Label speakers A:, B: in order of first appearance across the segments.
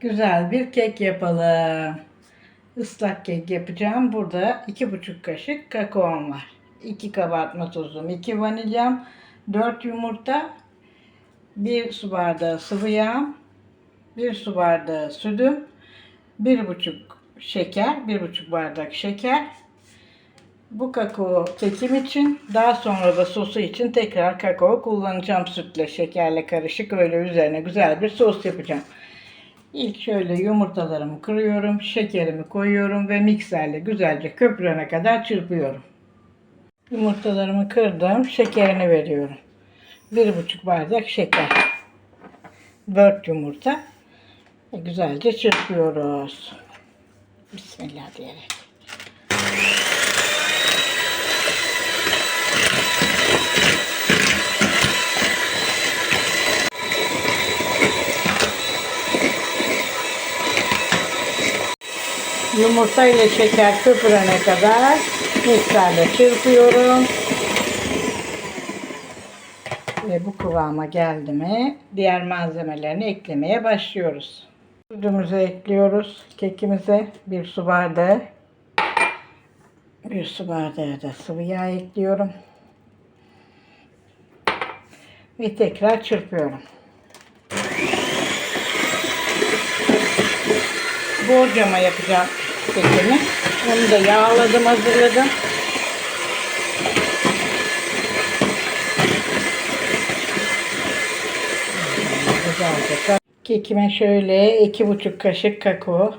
A: Güzel bir kek yapalım. Islak kek yapacağım. Burada iki buçuk kaşık kakaom var. 2 kabartma tozum, 2 vanilyam, 4 yumurta, 1 su bardağı sıvı yağ, 1 su bardağı sütüm, 1,5 şeker, 1,5 bardak şeker. Bu kakao kekim için daha sonra da sosu için tekrar kakao kullanacağım sütle şekerle karışık öyle üzerine güzel bir sos yapacağım. İlk şöyle yumurtalarımı kırıyorum, şekerimi koyuyorum ve mikserle güzelce köpürene kadar çırpıyorum. Yumurtalarımı kırdım, şekerini veriyorum. Bir buçuk bardak şeker. Dört yumurta. Güzelce çırpıyoruz. Bismillah diyerek. Yumurta ile şeker köpürene kadar mikserle çırpıyorum. Ve bu kıvama geldi mi diğer malzemelerini eklemeye başlıyoruz. Sütümüzü ekliyoruz. Kekimize bir su bardağı bir su bardağı da sıvı yağ ekliyorum. Ve tekrar çırpıyorum. borcama yapacağım kekimi. Onu da yağladım, hazırladım. Kekime şöyle iki buçuk kaşık kakao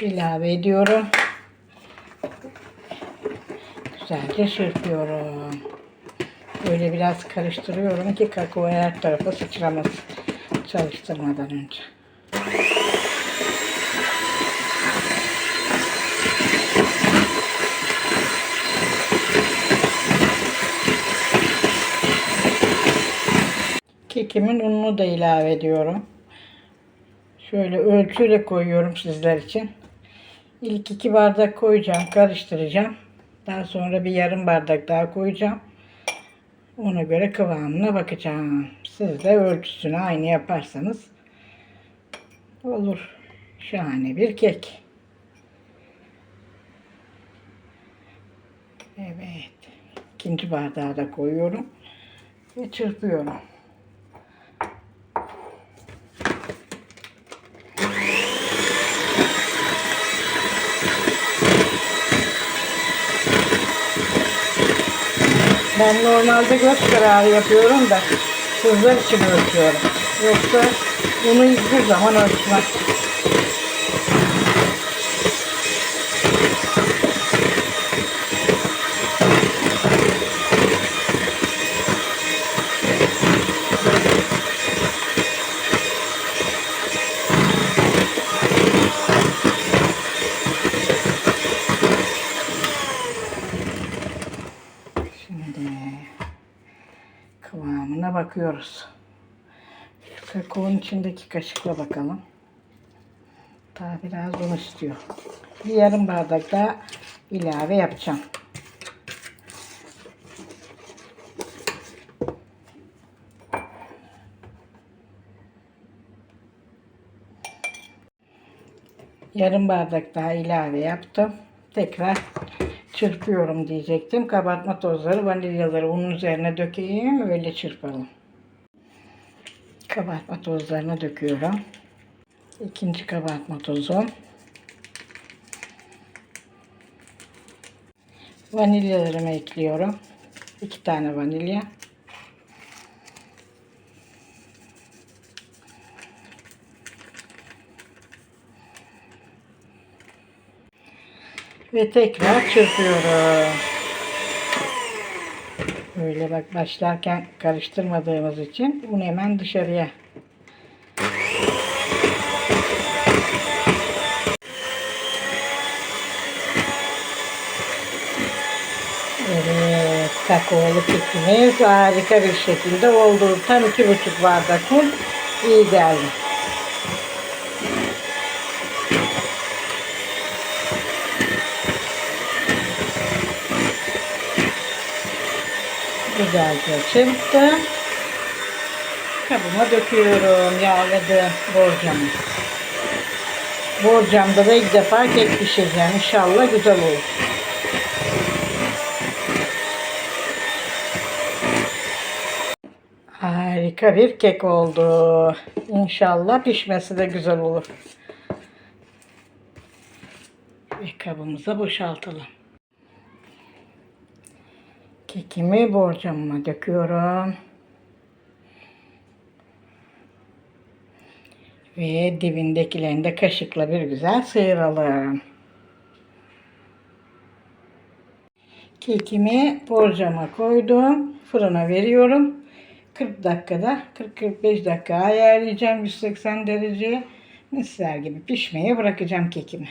A: ilave ediyorum. Güzelce çırpıyorum. Böyle biraz karıştırıyorum ki kakao her tarafa sıçramasın çalıştırmadan önce. Kekimin ununu da ilave ediyorum. Şöyle ölçüyle koyuyorum sizler için. İlk iki bardak koyacağım, karıştıracağım. Daha sonra bir yarım bardak daha koyacağım. Ona göre kıvamına bakacağım. Siz de ölçüsünü aynı yaparsanız olur. Şahane bir kek. Evet. İkinci bardağı da koyuyorum ve çırpıyorum. Ben normalde göz kararı yapıyorum da kızlar için ölçüyorum. Yoksa bunu hiçbir zaman ölçmem. Bakıyoruz. Kakaonun içindeki kaşıkla bakalım. Daha biraz un istiyor. Bir yarım bardak daha ilave yapacağım. Yarım bardak daha ilave yaptım. Tekrar çırpıyorum diyecektim. Kabartma tozları, vanilyaları unun üzerine dökeyim. Öyle çırpalım. Kabartma tozlarını döküyorum. İkinci kabartma tozu. Vanilyalarımı ekliyorum. İki tane vanilya. Ve tekrar çırpıyorum. Böyle bak başlarken karıştırmadığımız için un hemen dışarıya. Evet, kakaolu kekimiz harika bir şekilde oldu. Tam iki buçuk bardak un iyi geldi. Güzelce çırptım. Kabıma döküyorum yağladım borcamı. Borcamda da ilk defa kek pişireceğim. İnşallah güzel olur. Harika bir kek oldu. İnşallah pişmesi de güzel olur. Ve kabımıza boşaltalım. Kekimi borcamıma döküyorum. Ve dibindekilerini de kaşıkla bir güzel sıyıralım. Kekimi borcama koydum. Fırına veriyorum. 40 dakikada 40-45 dakika ayarlayacağım 180 derece. Misler gibi pişmeye bırakacağım kekimi.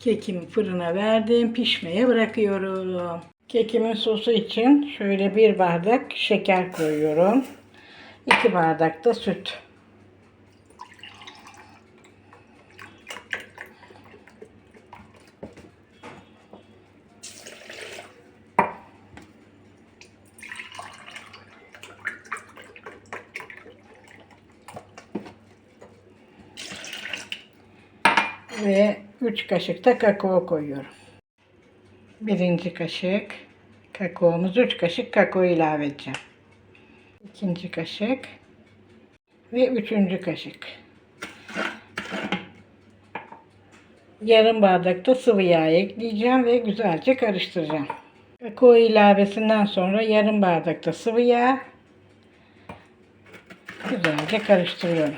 A: Kekimi fırına verdim. Pişmeye bırakıyorum. Kekimin sosu için şöyle bir bardak şeker koyuyorum. 2 bardak da süt. Ve 3 kaşık da kakao koyuyorum. Birinci kaşık kakaomuz 3 kaşık kakao ilave edeceğim. İkinci kaşık ve üçüncü kaşık. Yarım bardak da sıvı yağ ekleyeceğim ve güzelce karıştıracağım. Kakao ilavesinden sonra yarım bardak da sıvı yağ güzelce karıştırıyorum.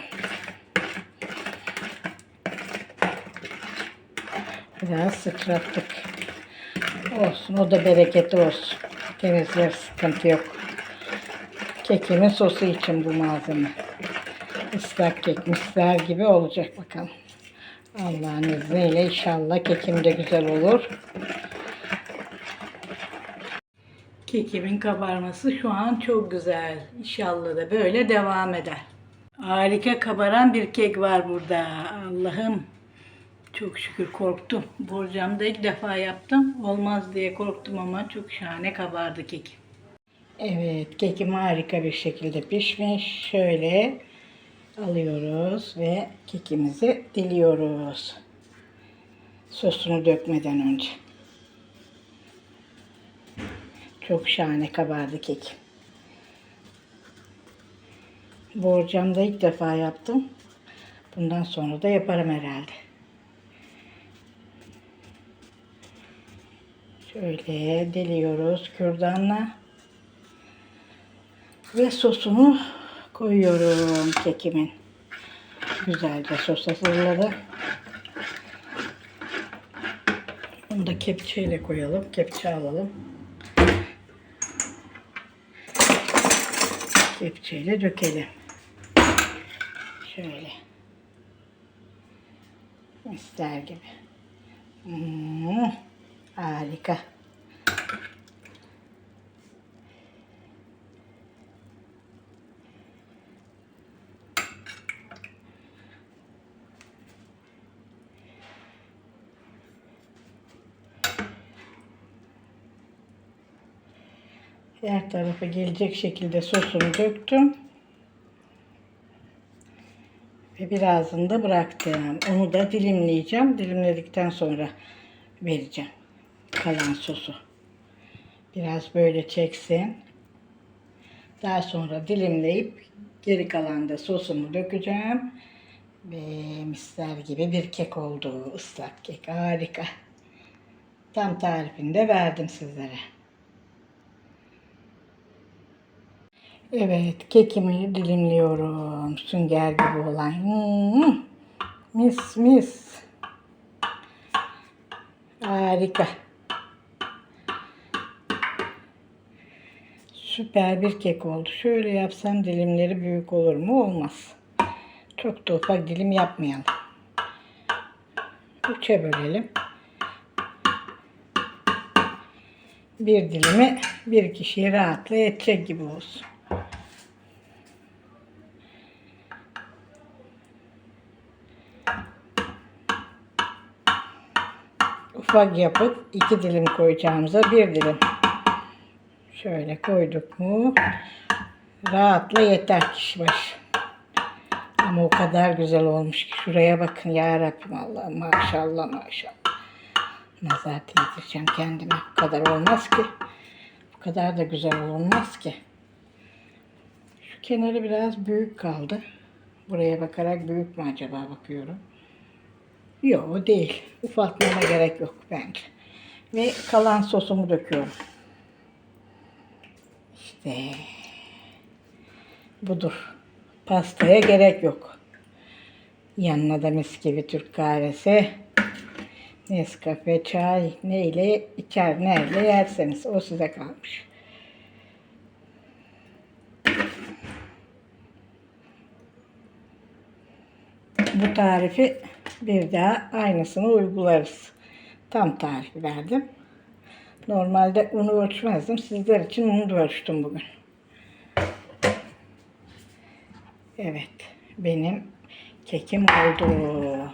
A: Biraz sıçrattık. Olsun o da bereketli olsun. Temizler sıkıntı yok. Kekimin sosu için bu malzeme. Islak kek gibi olacak bakalım. Allah'ın izniyle inşallah kekim de güzel olur. Kekimin kabarması şu an çok güzel. İnşallah da böyle devam eder. Harika kabaran bir kek var burada. Allah'ım çok şükür korktum. Borcamda ilk defa yaptım. Olmaz diye korktum ama çok şahane kabardı kekim. Evet, kekim harika bir şekilde pişmiş. Şöyle alıyoruz ve kekimizi diliyoruz. Sosunu dökmeden önce. Çok şahane kabardı kek. Borcamda ilk defa yaptım. Bundan sonra da yaparım herhalde. Şöyle deliyoruz kürdanla. Ve sosunu koyuyorum kekimin. Güzelce sos hazırladı. Bunu da kepçeyle koyalım. Kepçe alalım. Kepçeyle dökelim. Şöyle. Mister gibi. Hmm, harika. Her tarafa gelecek şekilde sosunu döktüm. Ve birazını da bıraktım. Onu da dilimleyeceğim. Dilimledikten sonra vereceğim. Kalan sosu. Biraz böyle çeksin. Daha sonra dilimleyip geri kalan da sosumu dökeceğim. Ve misler gibi bir kek oldu. Islak kek. Harika. Tam tarifini de verdim sizlere. Evet, kekimi dilimliyorum. Sünger gibi olan. Hmm, mis mis. Harika. Süper bir kek oldu. Şöyle yapsam dilimleri büyük olur mu? Olmaz. Çok da ufak dilim yapmayalım. Üçe bölelim. Bir dilimi bir kişiye rahatla yetecek gibi olsun. ufak yapıp iki dilim koyacağımıza bir dilim şöyle koyduk mu rahatla yeter kişi başı. Ama o kadar güzel olmuş ki şuraya bakın ya Rabbim Allah'ım maşallah maşallah. Nazar değdireceğim kendime. Bu kadar olmaz ki. Bu kadar da güzel olmaz ki. Şu kenarı biraz büyük kaldı. Buraya bakarak büyük mü acaba bakıyorum. Yok değil. Ufaltmama gerek yok bence. Ve kalan sosumu döküyorum. İşte budur. Pastaya gerek yok. Yanına da mis gibi Türk kahvesi. Nescafe, çay neyle içer, neyle yerseniz o size kalmış. Bu tarifi bir daha aynısını uygularız. Tam tarifi verdim. Normalde unu ölçmezdim. Sizler için unu da ölçtüm bugün. Evet. Benim kekim oldu.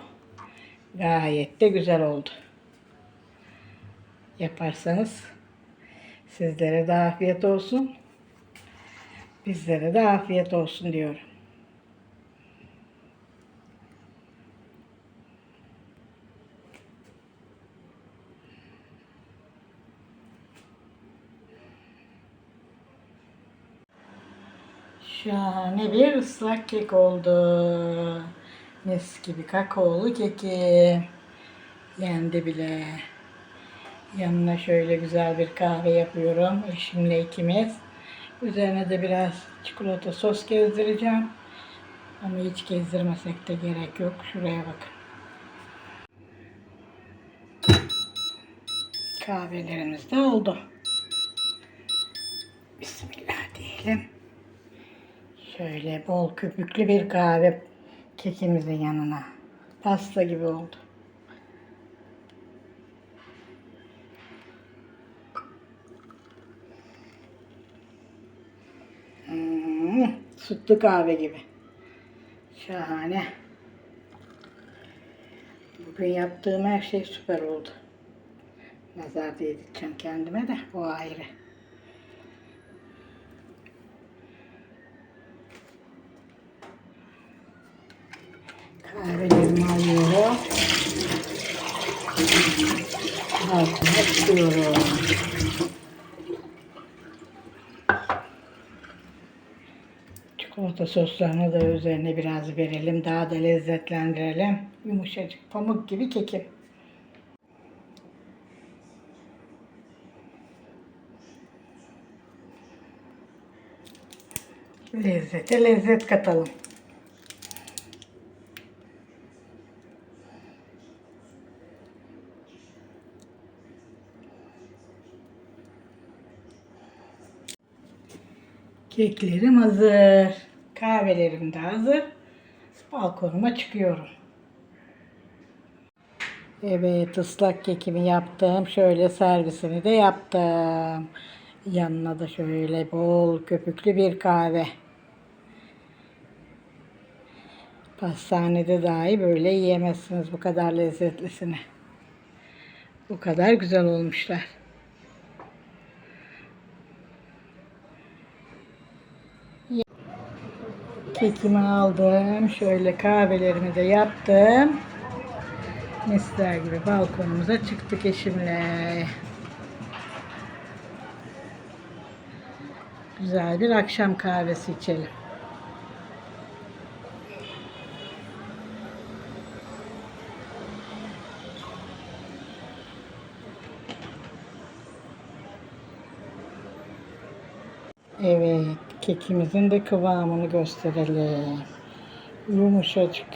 A: Gayet de güzel oldu. Yaparsanız sizlere de afiyet olsun. Bizlere de afiyet olsun diyorum. Şahane bir ıslak kek oldu. Mis gibi kakaolu keki. Yendi bile. Yanına şöyle güzel bir kahve yapıyorum. Eşimle ikimiz. Üzerine de biraz çikolata sos gezdireceğim. Ama hiç gezdirmesek de gerek yok. Şuraya bakın. Kahvelerimiz de oldu. Bismillah diyelim. Şöyle bol köpüklü bir kahve kekimizin yanına. Pasta gibi oldu. Hmm, sütlü kahve gibi. Şahane. Bugün yaptığım her şey süper oldu. Nazar değdireceğim kendime de o ayrı. Kahvelerimi alıyorum. Altına tutuyorum. Çikolata soslarını da üzerine biraz verelim. Daha da lezzetlendirelim. Yumuşacık pamuk gibi kekim. Lezzete lezzet katalım. Keklerim hazır. Kahvelerim de hazır. Balkonuma çıkıyorum. Evet ıslak kekimi yaptım. Şöyle servisini de yaptım. Yanına da şöyle bol köpüklü bir kahve. Pastanede dahi böyle yiyemezsiniz bu kadar lezzetlisini. Bu kadar güzel olmuşlar. Kekimi aldım. Şöyle kahvelerimi de yaptım. Misler gibi balkonumuza çıktık eşimle. Güzel bir akşam kahvesi içelim. Evet, kekimizin de kıvamını gösterelim. Yumuşacık.